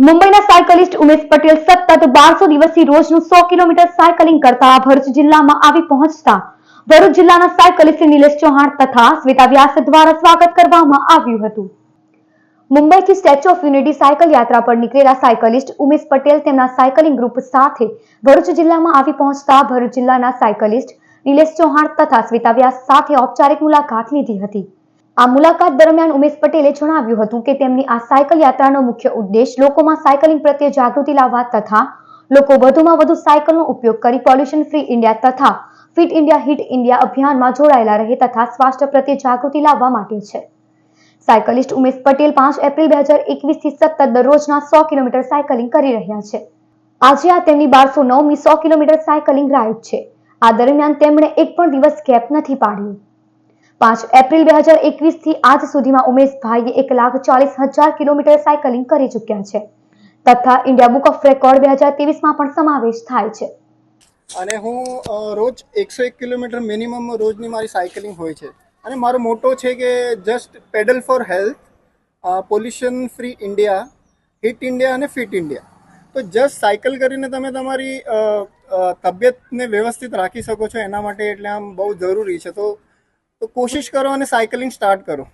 મુંબઈના સાયકલિસ્ટ ઉમેશ પટેલ સતત બારસો દિવસથી રોજનું સો કિલોમીટર સાયકલિંગ કરતા ભરૂચ જિલ્લામાં આવી પહોંચતા ભરૂચ જિલ્લાના સાયકલિસ્ટ નિલેશ ચૌહાણ તથા શ્વેતા વ્યાસ દ્વારા સ્વાગત કરવામાં આવ્યું હતું. મુંબઈથી સ્ટેચ્યુ ઓફ યુનિટી સાયકલ યાત્રા પર નીકળેલા સાયકલિસ્ટ ઉમેશ પટેલ તેમના સાયકલિંગ ગ્રુપ સાથે ભરૂચ જિલ્લામાં આવી પહોંચતા ભરૂચ જિલ્લાના સાયકલિસ્ટ નિલેશ ચૌહાણ તથા શ્વેતા વ્યાસ સાથે ઔપચારિક મુલાકાત લીધી હતી. આ મુલાકાત દરમિયાન ઉમેશ પટેલે જણાવ્યું હતું કે તેમની આ સાયકલ યાત્રાનો મુખ્ય ઉદ્દેશ લોકોમાં સાયકલિંગ પ્રત્યે જાગૃતિ લાવવા તથા લોકો વધુમાં વધુ સાયકલનો ઉપયોગ કરી પોલ્યુશન ફ્રી ઇન્ડિયા તથા ફિટ ઇન્ડિયા હિટ ઇન્ડિયા અભિયાનમાં જોડાયેલા રહે તથા સ્વાસ્થ્ય પ્રત્યે જાગૃતિ લાવવા માટે છે. સાયકલિસ્ટ ઉમેશ પટેલ પાંચ એપ્રિલ બે હજાર એકવીસથી સતત દરરોજના સો કિલોમીટર સાયકલિંગ કરી રહ્યા છે. આજે આ તેમની બારસો નવમી સો કિલોમીટર સાયકલિંગ રાઇડ છે. આ દરમિયાન તેમણે એક પણ દિવસ ગેપ નથી પાડ્યું. પાંચ એપ્રિલ બે હજાર એકવીસથી આજ સુધીમાં ઉમેશભાઈએ એક લાખ ચાલીસ હજાર કિલોમીટર સાયકલિંગ કરી ચૂક્યા છે. તથા ઇન્ડિયા બુક ઓફ રેકોર્ડ બે હજાર ત્રેવીસમાં પણ સમાવેશ થાય છે. અને હું રોજ એકસો એક કિલોમીટર મિનિમમ રોજની મારી સાયકલિંગ હોય છે. અને મારો મોટો છે કે just pedal for health pollution free India hit India અને ફિટ ઇન્ડિયા તો જસ્ટ સાયકલ કરીને તમે તમારી તબિયતને વ્યવસ્થિત રાખી શકો છો એના માટે એટલે આમ બહુ જરૂરી છે. તો તો કોશિશ કરો અને સાયકલિંગ સ્ટાર્ટ કરો.